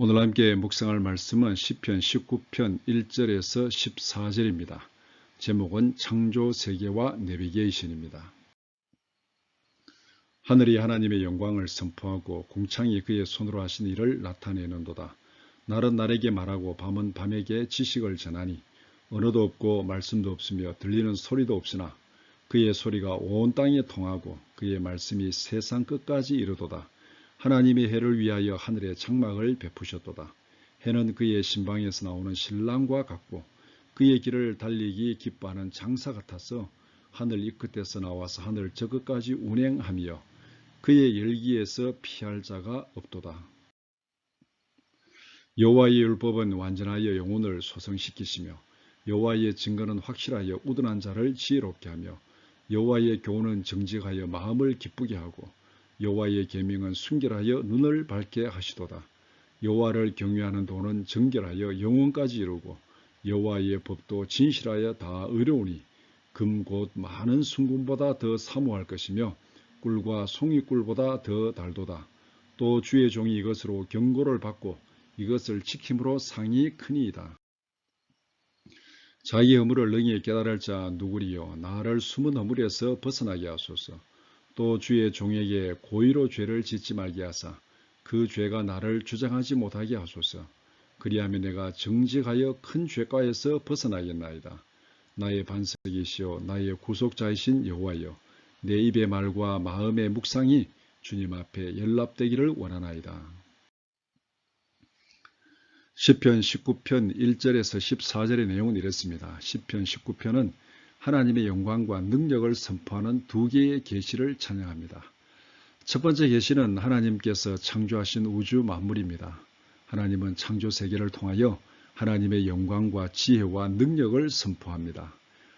오늘 함께 묵상할 말씀은 시편 19편 1절에서 14절입니다. 제목은 창조 세계와 내비게이션입니다. 하늘이 하나님의 영광을 선포하고 공창이 그의 손으로 하신 일을 나타내는도다. 날은 날에게 말하고 밤은 밤에게 지식을 전하니 언어도 없고 말씀도 없으며 들리는 소리도 없으나 그의 소리가 온 땅에 통하고 그의 말씀이 세상 끝까지 이르도다. 하나님의 해를 위하여 하늘에 장막을 베푸셨도다. 해는 그의 신방에서 나오는 신랑과 같고 그의 길을 달리기 기뻐하는 장사 같아서 하늘 이 끝에서 나와서 하늘 저 끝까지 운행하며 그의 열기에서 피할 자가 없도다. 여호와의 율법은 완전하여 영혼을 소성시키시며 여호와의 증거는 확실하여 우둔한 자를 지혜롭게 하며 여호와의 교훈은 정직하여 마음을 기쁘게 하고 여호와의 계명은 순결하여 눈을 밝게 하시도다. 여호와를 경외하는 도는 정결하여 영원까지 이루고 여호와의 법도 진실하여 다 의로우니 금 곧 많은 순금보다 더 사모할 것이며 꿀과 송이꿀보다 더 달도다. 또 주의 종이 이것으로 경고를 받고 이것을 지킴으로 상이 크니이다. 자기 허물을 능히 깨달을 자 누구리요 나를 숨은 허물에서 벗어나게 하소서. 또 주의 종에게 고의로 죄를 짓지 말게 하사 그 죄가 나를 주장하지 못하게 하소서. 그리하면 내가 정직하여 큰 죄가에서 벗어나겠나이다. 나의 반석이시오 나의 구속자이신 여호와여 내 입의 말과 마음의 묵상이 주님 앞에 연락되기를 원하나이다. 10편 19편 1절에서 14절의 내용은 이렇습니다. 10편 19편은 하나님의 영광과 능력을 선포하는 두 개의 계시를 찬양합니다. 첫 번째 계시는 하나님께서 창조하신 우주 만물입니다. 하나님은 창조 세계를 통하여 하나님의 영광과 지혜와 능력을 선포합니다.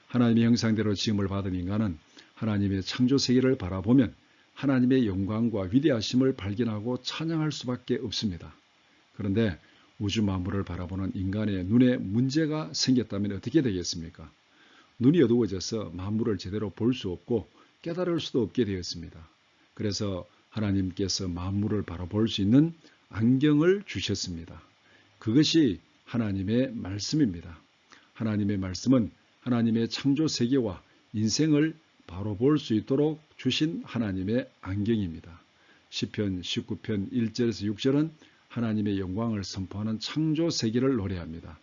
하나님의 형상대로 지음을 받은 인간은 하나님의 창조 세계를 바라보면 하나님의 영광과 위대하심을 발견하고 찬양할 수밖에 없습니다. 그런데 우주 만물을 바라보는 인간의 눈에 문제가 생겼다면 어떻게 되겠습니까? 눈이 어두워져서 만물을 제대로 볼 수 없고 깨달을 수도 없게 되었습니다. 그래서 하나님께서 만물을 바라볼 수 있는 안경을 주셨습니다. 그것이 하나님의 말씀입니다. 하나님의 말씀은 하나님의 창조 세계와 인생을 바로 볼 수 있도록 주신 하나님의 안경입니다. 시편 19편 1절에서 6절은 하나님의 영광을 선포하는 창조 세계를 노래합니다.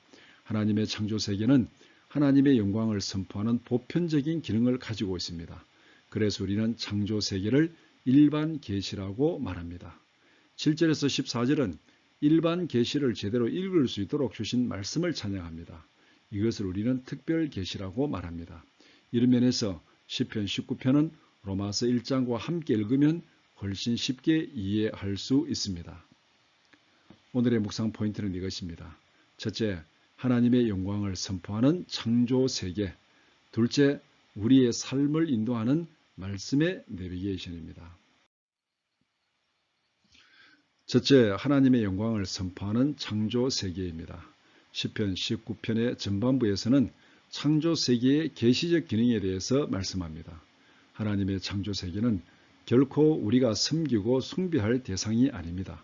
하나님의 창조 세계는 하나님의 영광을 선포하는 보편적인 기능을 가지고 있습니다. 그래서 우리는 창조 세계를 일반 계시라고 말합니다. 7절에서 14절은 일반 계시를 제대로 읽을 수 있도록 주신 말씀을 찬양합니다. 이것을 우리는 특별 계시라고 말합니다. 이런 면에서 시편 19편은 로마서 1장과 함께 읽으면 훨씬 쉽게 이해할 수 있습니다. 오늘의 묵상 포인트는 이것입니다. 첫째, 하나님의 영광을 선포하는 창조 세계. 둘째, 우리의 삶을 인도하는 말씀의 내비게이션입니다. 첫째, 하나님의 영광을 선포하는 창조 세계입니다. 10편 19편의 전반부에서는 창조 세계의 계시적 기능에 대해서 말씀합니다. 하나님의 창조 세계는 결코 우리가 섬기고 숭배할 대상이 아닙니다.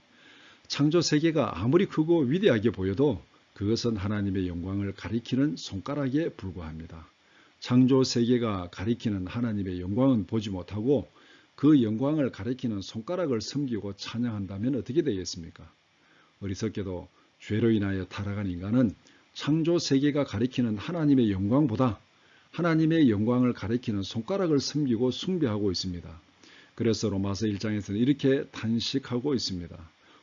창조 세계가 아무리 크고 위대하게 보여도 그것은 하나님의 영광을 가리키는 손가락에 불과합니다. 창조 세계가 가리키는 하나님의 영광은 보지 못하고 그 영광을 가리키는 손가락을 섬기고 찬양한다면 어떻게 되겠습니까? 어리석게도 죄로 인하여 타락한 인간은 창조 세계가 가리키는 하나님의 영광보다 하나님의 영광을 가리키는 손가락을 섬기고 숭배하고 있습니다. 그래서 로마서 1장에서는 이렇게 탄식하고 있습니다.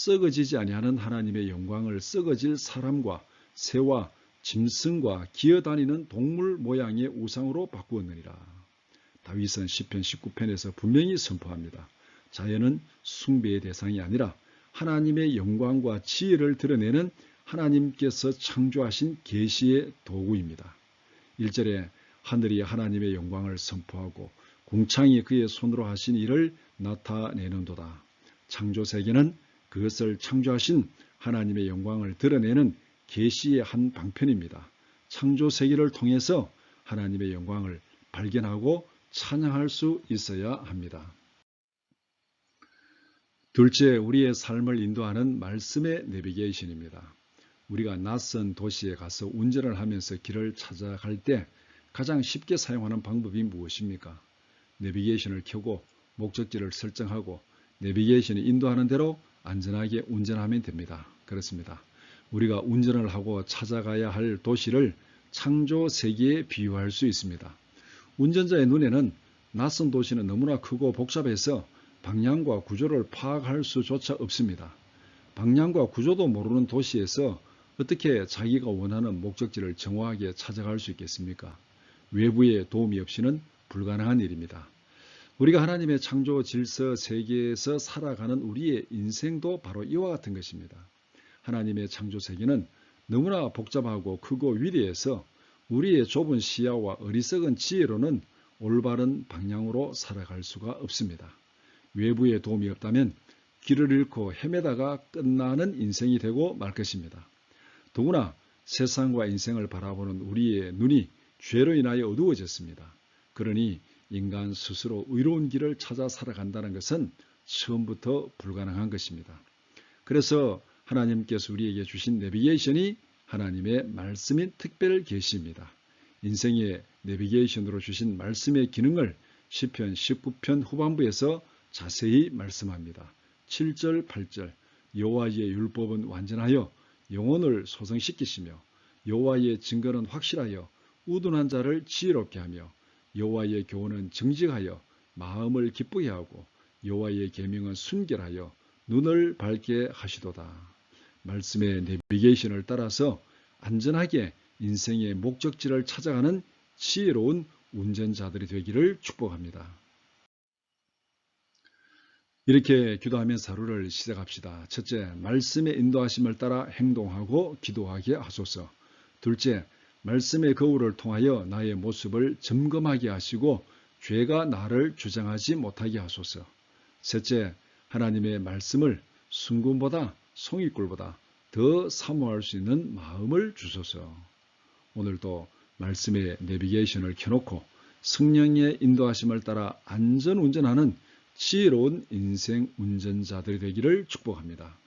썩어지지 아니하는 하나님의 영광을 썩어질 사람과 새와 짐승과 기어다니는 동물 모양의 우상으로 바꾸었느니라. 다윗은 시편 19편에서 분명히 선포합니다. 자연은 숭배의 대상이 아니라 하나님의 영광과 지혜를 드러내는 하나님께서 창조하신 계시의 도구입니다. 1절에 하늘이 하나님의 영광을 선포하고 궁창이 그의 손으로 하신 일을 나타내는도다. 창조 세계는 그것을 창조하신 하나님의 영광을 드러내는 계시의 한 방편입니다. 창조 세계를 통해서 하나님의 영광을 발견하고 찬양할 수 있어야 합니다. 둘째, 우리의 삶을 인도하는 말씀의 내비게이션입니다. 우리가 낯선 도시에 가서 운전을 하면서 길을 찾아갈 때 가장 쉽게 사용하는 방법이 무엇입니까? 내비게이션을 켜고 목적지를 설정하고 내비게이션이 인도하는 대로 안전하게 운전하면 됩니다. 그렇습니다. 우리가 운전을 하고 찾아가야 할 도시를 창조 세계에 비유할 수 있습니다. 운전자의 눈에는 낯선 도시는 너무나 크고 복잡해서 방향과 구조를 파악할 수조차 없습니다. 방향과 구조도 모르는 도시에서 어떻게 자기가 원하는 목적지를 정확하게 찾아갈 수 있겠습니까? 외부의 도움이 없이는 불가능한 일입니다. 우리가 하나님의 창조 질서 세계에서 살아가는 우리의 인생도 바로 이와 같은 것입니다. 하나님의 창조 세계는 너무나 복잡하고 크고 위대해서 우리의 좁은 시야와 어리석은 지혜로는 올바른 방향으로 살아갈 수가 없습니다. 외부의 도움이 없다면 길을 잃고 헤매다가 끝나는 인생이 되고 말 것입니다. 더구나 세상과 인생을 바라보는 우리의 눈이 죄로 인하여 어두워졌습니다. 그러니 인간 스스로 의로운 길을 찾아 살아간다는 것은 처음부터 불가능한 것입니다. 그래서 하나님께서 우리에게 주신 내비게이션이 하나님의 말씀인 특별 계시입니다. 인생의 내비게이션으로 주신 말씀의 기능을 시편 19편 후반부에서 자세히 말씀합니다. 7절, 8절 여호와의 율법은 완전하여 영혼을 소성시키시며 여호와의 증거는 확실하여 우둔한 자를 지혜롭게 하며 여호와의 교훈은 정직하여 마음을 기쁘게 하고 여호와의 계명은 순결하여 눈을 밝게 하시도다. 말씀의 내비게이션을 따라서 안전하게 인생의 목적지를 찾아가는 지혜로운 운전자들이 되기를 축복합니다. 이렇게 기도하면서 하루를 시작합시다. 첫째, 말씀의 인도하심을 따라 행동하고 기도하게 하소서. 둘째, 말씀의 거울을 통하여 나의 모습을 점검하게 하시고 죄가 나를 주장하지 못하게 하소서. 셋째, 하나님의 말씀을 순금보다 송이꿀보다 더 사모할 수 있는 마음을 주소서. 오늘도 말씀의 내비게이션을 켜놓고 성령의 인도하심을 따라 안전 운전하는 지혜로운 인생 운전자들이 되기를 축복합니다.